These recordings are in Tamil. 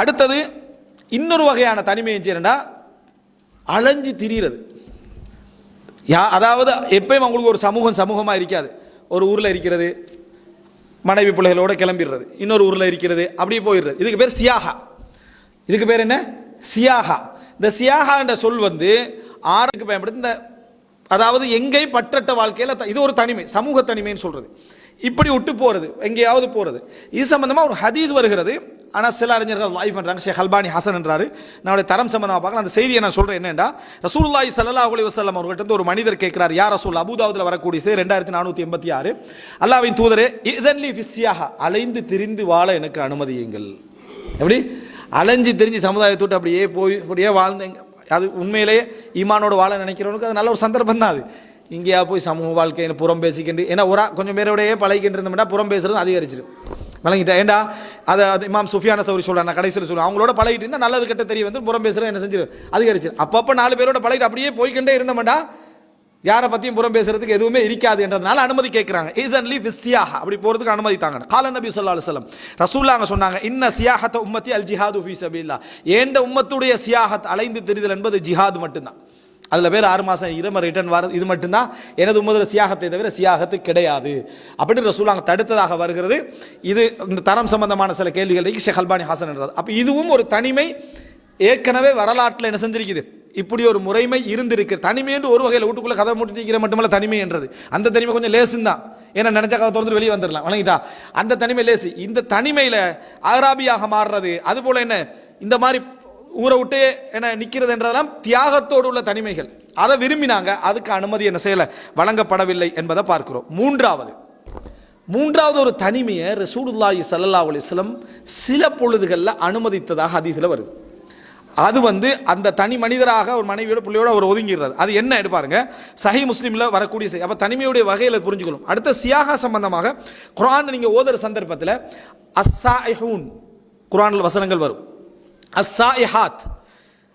அடுத்தது இன்னொரு வகையான தனிமை என்னன்னா அலைஞ்சு திரியிறது. யா அதாவது எப்பயும் அவங்களுக்கு ஒரு சமூகம் சமூகமாக இருக்காது. ஒரு ஊரில் இருக்கிறது மனைவி பிள்ளைகளோடு கிளம்பிடுறது. இன்னொரு ஊரில் இருக்கிறது அப்படியே போயிடுறது. இதுக்கு பேர் சியாகா. இதுக்கு பேர் என்ன? சியாகா. இந்த சியாகா என்ற சொல் வந்து ஆறுக்கு பயன்படுத்தி இந்த அதாவது எங்கேயும் பற்றட்ட வாழ்க்கையில் இது ஒரு தனிமை சமூக தனிமைன்னு சொல்கிறது இப்படி விட்டு போகிறது எங்கேயாவது போகிறது இது சம்மந்தமாக ஒரு ஹதீத் வருகிறது. ஆனால் சில அறிஞர்கள் லைஃப் பண்ணுறாங்க ஷேக் ஹல்பானி ஹசன் என்றார். நான் தரம் சம்மந்தமாக பார்க்கலாம். அந்த செய்தியை நான் சொல்கிறேன் என்னன்னா ரசூல்லாய் சல்லா அலி வசல்லம் அவர்கள்ட்ட இருந்து ஒரு மனிதர் கேட்கிறார் யார் ரசூல் அபுதாவுதில் வரக்கூடிய செய்தி ரெண்டாயிரத்தி நானூற்றி எண்பத்தி ஆறு. அல்லாவின் தூதரே இதன்லி ஃபிஸ்யாக அலைந்து திரிந்து வாழ எனக்கு அனுமதியுங்கள். எப்படி? அலைஞ்சு திரிஞ்சு சமுதாயத்தோட்டு அப்படியே போய் அப்படியே வாழ்ந்தேங்க. அது உண்மையிலேயே ஈமானோட வாழ நினைக்கிறவனுக்கு அது நல்ல ஒரு சந்தர்ப்பம் தான் அது. இங்கேயா போய் சமூக வாழ்க்கையில் புறம் பேசிக்கிண்டு ஏன்னா ஒரு கொஞ்சம் பேரோடையே பழகிக்கிட்டு இருந்தோம்னா புறம் பேசுறது அதிகரிச்சிடும் வழங்கிட்டேன் ஏண்டா? அதை அது இமாம் சுஃபியான சௌரி சொல்கிறேன் நான் கடைசியில் சொல்லுவேன் அவங்களோட பழகிட்டு இருந்தால் நல்லது கெட்ட தெரிய வந்து புறம் பேசுகிறேன் என்ன செஞ்சிடும் அதிகரிச்சு அப்பப்போ நாலு பேரோட பழகிட்டு அப்படியே போய்க்கிட்டே இருந்தோம்டா யாரை பற்றியும் புறம் பேசுறதுக்கு எதுவுமே இருக்காது என்றதுனால அனுமதி கேட்குறாங்க இதன்லி விஸ்யாக அப்படி போகிறதுக்கு அனுமதி தாங்க கால நபி சொல்லா அலுவலம் வஸல்லம் சொன்னாங்க இன்ன சியாகத்தை உம்மத்தி அல் ஜிஹாது ஃபீ சபீல்லா. ஏண்ட உம்மத்துடைய சியாஹத் அலைந்து தெரிதல் என்பது ஜிஹாது மட்டும்தான். அதில் பேர் ஆறு மாதம் இரும ரிட்டர்ன் வர இது மட்டும்தான். எனது முதல் சியாகத்தை தவிர சியாகத்து கிடையாது. அப்படின்னு ரசூலாங்க தடுத்ததாக வருகிறது. இது இந்த தரம் சம்பந்தமான சில கேள்விகளுக்கு ஷேக் அல்பானி ஹாசன் என்றார். அப்போ இதுவும் ஒரு தனிமை ஏற்கனவே வரலாற்றில் என்ன செஞ்சிருக்குது இப்படி ஒரு முறைமை இருந்திருக்கு. தனிமை என்று ஒரு வகையில் வீட்டுக்குள்ளே கதை மூட்டிட்டு மட்டுமல்ல தனிமை என்றது. அந்த தனிமை கொஞ்சம் லேசுன்னு தான் ஏன்னா நினைச்ச கதை திறந்து வெளியே வந்துடலாம் வணங்கிட்டா? அந்த தனிமை லேசு. இந்த தனிமையில் ஆராபியாக மாறுறது. அதுபோல் என்ன? இந்த மாதிரி ஊரை விட்டு என்ன நிற்கிறது என்றதெல்லாம் தியாகத்தோடு உள்ள தனிமைகள். அதை விரும்பினாங்க. அதுக்கு அனுமதி என்ன செய்யலை? வழங்கப்படவில்லை என்பதை பார்க்கிறோம். மூன்றாவது. மூன்றாவது ஒரு தனிமையை ரசூலுல்லாஹி சல்லா அலிஸ்லம் சில பொழுதுகளில் அனுமதித்ததாக அதிகத்தில் வருது. அது வந்து அந்த தனி மனிதராக ஒரு மனைவியோட பிள்ளையோட அவர் ஒதுங்கிடுறது அது என்ன எடுப்பாருங்க சஹி முஸ்லீமில் வரக்கூடிய செய்தி அப்போ தனிமையுடைய வகையில் புரிஞ்சுக்கணும். அடுத்த சியாகா சம்பந்தமாக குரான் நீங்கள் ஓதுற சந்தர்ப்பத்தில் அஸ்ஸாஹூன் குரானில் வசனங்கள் வரும். அஸ்ஸா இஹாத்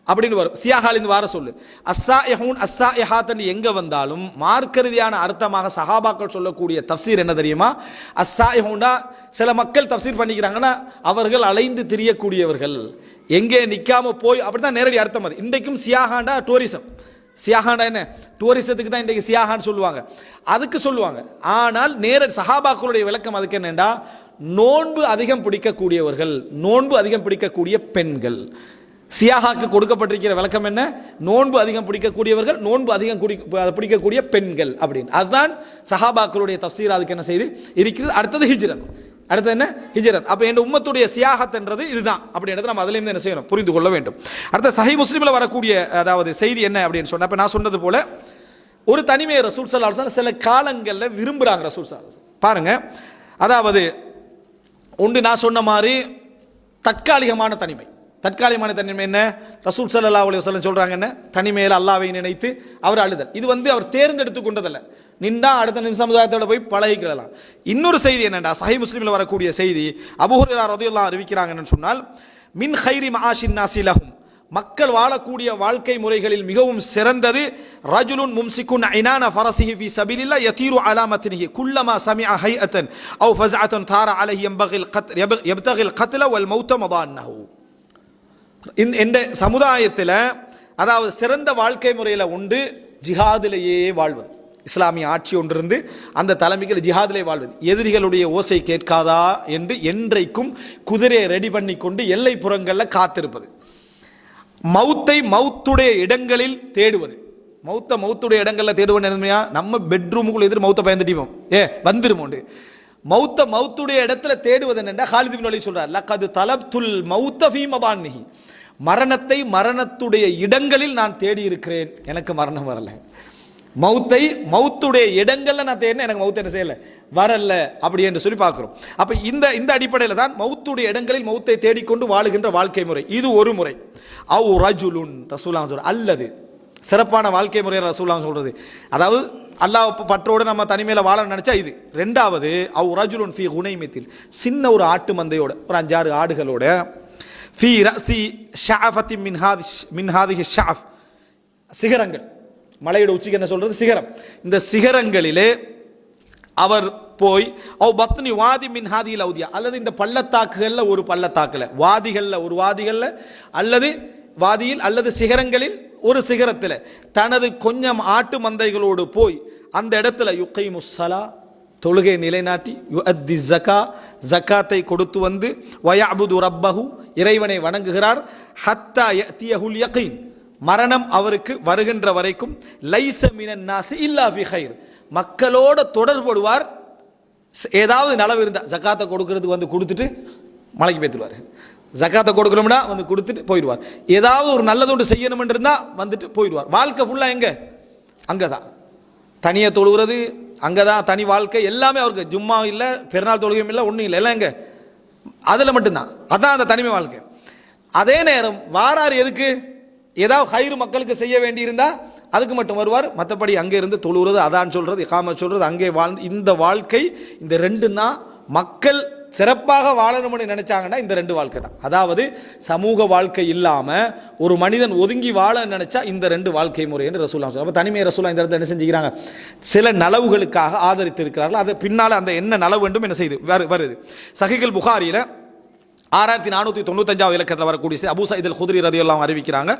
அப்படின்னு வரும். சியாஹாலின் வார சொல்லு. அஸ்ஸா எஹூன் அஸ்ஸா எஹாத்னு எங்க வந்தாலும் மார்க்கரீதியான அர்த்தமாக சஹாபாக்கள் சொல்லக்கூடிய தஃசீர் என்ன தெரியுமா? அஸ்ஸா எஹூண்டா சில மக்கள் தஃசீர் பண்ணிக்கிறாங்கன்னா அவர்கள் அலைந்து திரியக்கூடியவர்கள். எங்கே நிற்காம போய் அப்படிதான் நேரடி அர்த்தம் அது. இன்றைக்கும் சியாஹாண்டா டூரிசம் சியாகாண்டா என்ன? டூரிசத்துக்கு தான் இன்றைக்கு சியாகான்னு சொல்லுவாங்க. அதுக்கு சொல்லுவாங்க. ஆனால் நேர சஹாபாக்களுடைய விளக்கம் அதுக்கு என்னென்னா நோன்பு அதிகம் பிடிக்கக்கூடியவர்கள் நோன்பு அதிகம் பிடிக்கக்கூடிய பெண்கள். சியாஹாக்கு கொடுக்கப்பட்டிருக்கிற விளக்கம் என்ன? நோன்பு அதிகம் பிடிக்கக்கூடியவர்கள் நோன்பு அதிகம் குடி பிடிக்கக்கூடிய பெண்கள் அப்படின்னு. அதுதான் சஹாபாக்களுடைய தப்சீர் அதுக்கு என்ன செய்து? இருக்கிறது. அடுத்தது ஹிஜ்ரத். அடுத்தது என்ன? ஹிஜ்ரத். அப்போ என் உம்மத்துடைய சியாகத் என்றது இதுதான். அப்படின்றத நம்ம அதுலேருந்து என்ன செய்யணும்? புரிந்து கொள்ள வேண்டும். அடுத்த சஹி முஸ்லீமில் வரக்கூடிய அதாவது செய்தி என்ன அப்படின்னு சொன்ன அப்போ நான் சொன்னது போல ஒரு தனிமையை ரசூல் சல்லா சில காலங்களில் விரும்புகிறாங்க ரசூல் சல்லா பாருங்க. அதாவது உண்டு நான் சொன்ன மாதிரி தற்காலிகமான தனிமை. தற்காலிகமான தனிமை என்ன? ரசூல் சல்லா அலி வசலம் சொல்கிறாங்க என்ன? தனிமையில் அல்லாவை நினைத்து அவர் அழுதல். இது வந்து அவர் தேர்ந்தெடுத்து கொண்டதல்ல. நின்றா அடுத்த நிமிஷம் சமுதாயத்தோட போய் பழகிக்கலாம். இன்னொரு செய்தி என்னடா சஹி முஸ்லீமில் வரக்கூடிய செய்தி. அபூ ஹுரைரா அறிவிக்கிறாங்கன்னு சொன்னால் மின் ஹைரி மஹாஷின் நாசிலகும் மக்கள் வாழக்கூடிய வாழ்க்கை முறைகளில் மிகவும் சிறந்தது. ரஜுலுன் மும்சிக்குன் ஐனான ஃபரசிஹி ஃபி சபிலில்லா யதீரு அலா மத்னிஹி. குல்லமா சமிஅ ஹைஅத்தன் அவ் ஃபஸ்அத்தன் தார அலைஹி யம்பகில் கத் யப்தகில் கத்ல வல் மௌத்த மதான்னஹு. இந்த இந்த சமுதாயத்தில் அதாவது சிறந்த வாழ்க்கை முறையில் உண்டு ஜிஹாதிலேயே வாழ்வது. இஸ்லாமிய ஆட்சி ஒன்றிருந்து அந்த தலைமைகள் ஜிஹாதிலே வாழ்வது. எதிரிகளுடைய ஓசை கேட்காதா என்று என்றைக்கும் குதிரையை ரெடி பண்ணி கொண்டு எல்லை புறங்களில் காத்திருப்பது. மௌத்தை மௌத்துடைய இடங்களில் தேடுவது. மௌத்த மௌத்துடைய இடங்களில் தேடுவது என்னமையா நம்ம பெட்ரூமுக்குள்ள எதிர் மௌத்த பயந்துட்டிப்போம் ஏ வந்துருமோண்டு மௌத்த மௌத்துடைய இடத்துல தேடுவது என்னென்னா ஹாலித் பின் சொல்றார் லக்கது தலப்துல் மௌத்த ஃபீ மரணத்தை மரணத்துடைய இடங்களில் நான் தேடி இருக்கிறேன் எனக்கு மரணம் வரலை. மௌத்தை மௌத்துடைய இடங்கள்ல நான் தேடினேன் எனக்கு மௌத் என்ன செய்யலை? வரல அப்படி என்று சொல்லி பார்க்குறோம். அப்போ இந்த இந்த அடிப்படையில் தான் மௌத்துடைய இடங்களில் மௌத்தை தேடிக்கொண்டு வாழுகின்ற வாழ்க்கை முறை. இது ஒரு முறை. அவ் ரஜுலுன் ரசூலாம் சொல்ற அல்லது சிறப்பான வாழ்க்கை முறையை ரசூலாம் சொல்கிறது அதாவது அல்லாஹ் பற்றோடு நம்ம தனிமையில் வாழ நினச்சா இது. ரெண்டாவது அவ் ரஜுலுன் ஃபி குனைமத்தில் சின்ன ஒரு ஆட்டு மந்தையோட ஒரு அஞ்சாறு ஆடுகளோட ஃபி ரசி ஷாஃபத்தி மின்ஹாதி மின்ஹாதி ஷாஃப் சிகரங்கள். மலையோட உச்சிக்கு என்ன சொல்றது? சிகரம். இந்த சிகரங்களிலே அவர் போய் அவ் பத்னி வாதி மின் ஹாதியில் அவுதியா அல்லது இந்த பள்ளத்தாக்குகளில் ஒரு பள்ளத்தாக்கில் வாதிகளில் ஒரு வாதிகளில் அல்லது வாதியில் அல்லது சிகரங்களில் ஒரு சிகரத்தில். தனது கொஞ்சம் ஆட்டு மந்தைகளோடு போய் அந்த இடத்துல யுக்கை முஸ்ஸலா தொழுகை நிலைநாட்டி யுஅத்தி ஜக்கா ஜக்காத்தை கொடுத்து வந்து வயாபுது ரப்பஹு இறைவனை வணங்குகிறார் ஹத்தா யத்தியஹுல் யகீன். மரணம் அவருக்கு வருகின்ற வரைக்கும் லைச மினன் நாசி இல்லா ஹைர் மக்களோட தொடர்படுவார் ஏதாவது நலவு இருந்தால் ஜக்காத்தை கொடுக்கறதுக்கு வந்து கொடுத்துட்டு மலைக்கு பேத்துருவார் ஜக்காத்தை கொடுக்கணும்னா வந்து கொடுத்துட்டு போயிடுவார். ஏதாவது ஒரு நல்லது ஒன்று செய்யணும்னு இருந்தால் வந்துட்டு போயிடுவார். வாழ்க்கை ஃபுல்லாக எங்கே? அங்கே தான் தனியாக தொழுகிறது அங்கே தான் தனி வாழ்க்கை எல்லாமே அவருக்கு. ஜும்மா இல்லை பெருநாள் தொழுகையும் இல்லை ஒன்றும் இல்லை. எல்லாம் எங்கே? அதில் மட்டும்தான். அதான் அந்த தனிமை வாழ்க்கை. அதே நேரம் வாரார் எதுக்கு? ஏதாவது ஹயிறு மக்களுக்கு செய்ய வேண்டியிருந்தா அதுக்கு மட்டும் வருவார். மற்றபடி அங்கே இருந்து தொழுகிறது அதான் சொல்கிறது இகாம சொல்கிறது அங்கே வாழ்ந்து இந்த வாழ்க்கை இந்த ரெண்டும் தான் மக்கள் சிறப்பாக வாழணும்னு நினைச்சாங்கன்னா இந்த ரெண்டு வாழ்க்கை தான். அதாவது சமூக வாழ்க்கை இல்லாமல் ஒரு மனிதன் ஒதுங்கி வாழ நினைச்சா இந்த ரெண்டு வாழ்க்கை முறை என்று ரசூலா சொல்லுவாங்க அப்போ தனிமை ரசூலா இந்த இடத்துல என்ன செஞ்சுக்கிறாங்க? சில நலவுகளுக்காக ஆதரித்து இருக்கிறார்கள் அது பின்னால் அந்த என்ன நலவு வேண்டும் என்ன செய்து வரு- வருது. சகிகள் புகாரியில் ஆறாயிரத்தி நானூற்றி தொண்ணூத்தஞ்சாவது இலக்கத்தில் வரக்கூடிய செய்தி, அபூ சைதில் ஹுதிரி ரதியெல்லாம் அறிவிக்கிறாங்க.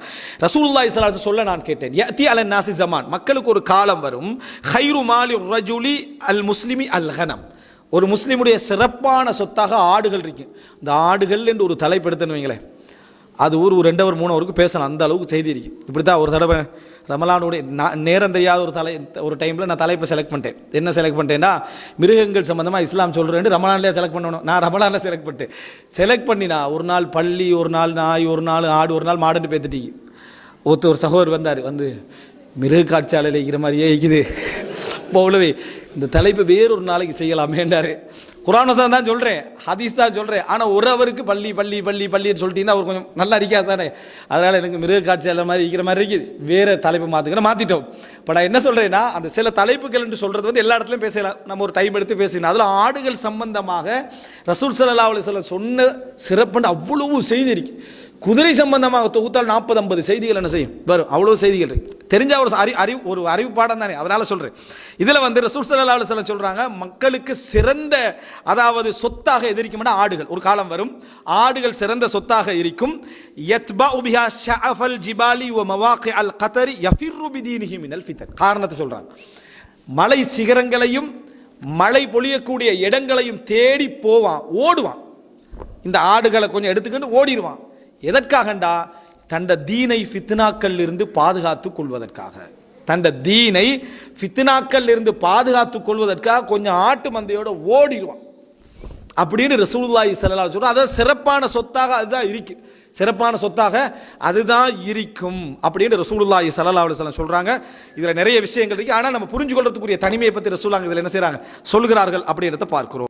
ரசூல்லா இஸ்லாஸ் சொல்ல நான் கேட்டேன் யத்தி அல நாசி ஜமான் மக்களுக்கு ஒரு காலம் வரும். ஹைரு மாலி ரஜுலி அல் முஸ்லிமி அல் ஹனம் ஒரு முஸ்லீமுடைய சிறப்பான சொத்தாக ஆடுகள் இருக்கு. இந்த ஆடுகள் என்று ஒரு தலைப்படுத்தணும் வைங்களேன். அது ஒரு ஒரு ரெண்டு மூணு அவருக்கு பேசலாம். அந்த அளவுக்கு செய்தி இருக்கு. இப்படி தான் ஒரு தடவை ரமலானுடைய நான் நேரம் தெரியாத ஒரு தலை ஒரு டைமில் நான் தலைப்பை செலக்ட் பண்ணிட்டேன். என்ன செலக்ட் பண்ணிட்டேன்னா மிருகங்கள் சம்மந்தமாக இஸ்லாம் சொல்கிறேன் ரமலான்லேயே செலக்ட் பண்ணணும். நான் ரமலானில் செலக்ட் பண்ணிட்டேன். செலக்ட் பண்ணினா ஒரு நாள் பள்ளி ஒரு நாள் நாய் ஒரு நாள் ஆடு ஒரு நாள் மாடுன்னு பேத்துட்டீங்க. ஒருத்தர் ஒரு சகோதரர் வந்தார் வந்து மிருக காட்சியாளர் இருக்கிற மாதிரியே இருக்குது. பௌலவி இந்த தலைப்பை வேறொரு நாளைக்கு செய்யலாமேண்டாரு குரானசம் தான் சொல்கிறேன் ஹதீஸ் தான் சொல்கிறேன் ஆனால் ஒரு அவருக்கு பள்ளி பள்ளி பள்ளி பள்ளின்னு சொல்லிட்டீங்கன்னா அவர் கொஞ்சம் நல்லா இருக்காது தானே? அதனால் எனக்கு மிருக காட்சியாளர் மாதிரி இருக்கிற மாதிரி இருக்குது. வேறு தலைப்பு மாற்றுக்கிற மாற்றிட்டோம் இப்போ நான் என்ன சொல்கிறேன்னா அந்த சில தலைப்புகள் என்று சொல்கிறது வந்து எல்லா இடத்துலையும் பேசலாம். நம்ம ஒரு டைம் எடுத்து பேசணும் அதில் ஆடுகள் சம்பந்தமாக ரசூல் சல்லா அலைஹி சொன்ன சிறப்புன்னு அவ்வளவு செய்திருக்கு குதிரை சம்பந்தமாக தொகுத்தால் நாற்பது ஐம்பது செய்திகள் என்ன செய்யும்? வரும். அவ்வளோ செய்திகள் தெரிஞ்ச ஒரு அறி அறிவு ஒரு அறிவு பாடம் தானே. அதனால சொல்கிறேன் இதில் வந்து ரசூல் சல்லா அலுவலம் சொல்கிறாங்க மக்களுக்கு சிறந்த அதாவது சொத்தாக எதிர்க்கும்னா ஆடுகள். ஒரு காலம் வரும். ஆடுகள் சிறந்த சொத்தாக இருக்கும் யத்பஉ பிஹா ஷாஃபல் ஜிபாலி வ மவாகி அல் கத்தரி யஃபிர்ரு மினல் காரணத்தை சொல்கிறாங்க மலை சிகரங்களையும் மழை பொழியக்கூடிய இடங்களையும் தேடி போவான். ஓடுவான். இந்த ஆடுகளை கொஞ்சம் எடுத்துக்கிட்டு ஓடிடுவான். எதற்காகண்டா? தண்ட தீனை ஃபித்னாக்கள் இருந்து பாதுகாத்து கொள்வதற்காக. தண்ட தீனை ஃபித்னாக்கள் இருந்து பாதுகாத்து கொள்வதற்காக கொஞ்சம் ஆட்டு மந்தையோட ஓடிடுவான். அப்படின்னு ரசூலுல்லாஹி ஸல்லல்லாஹு சொல்கிறோம் அதான் சிறப்பான சொத்தாக அதுதான் இருக்கு. சிறப்பான சொத்தாக அதுதான் இருக்கும் அப்படின்னு ரசூலுல்லாஹி சல்லா அலுவலம் சொல்கிறாங்க இதில் நிறைய விஷயங்கள் இருக்குது ஆனால் நம்ம புரிஞ்சு கொள்றதுக்குரிய தனிமையை பற்றி ரசூலாங்க இதில் என்ன செய்கிறாங்க சொல்கிறார்கள் அப்படின்றத பார்க்கிறோம்.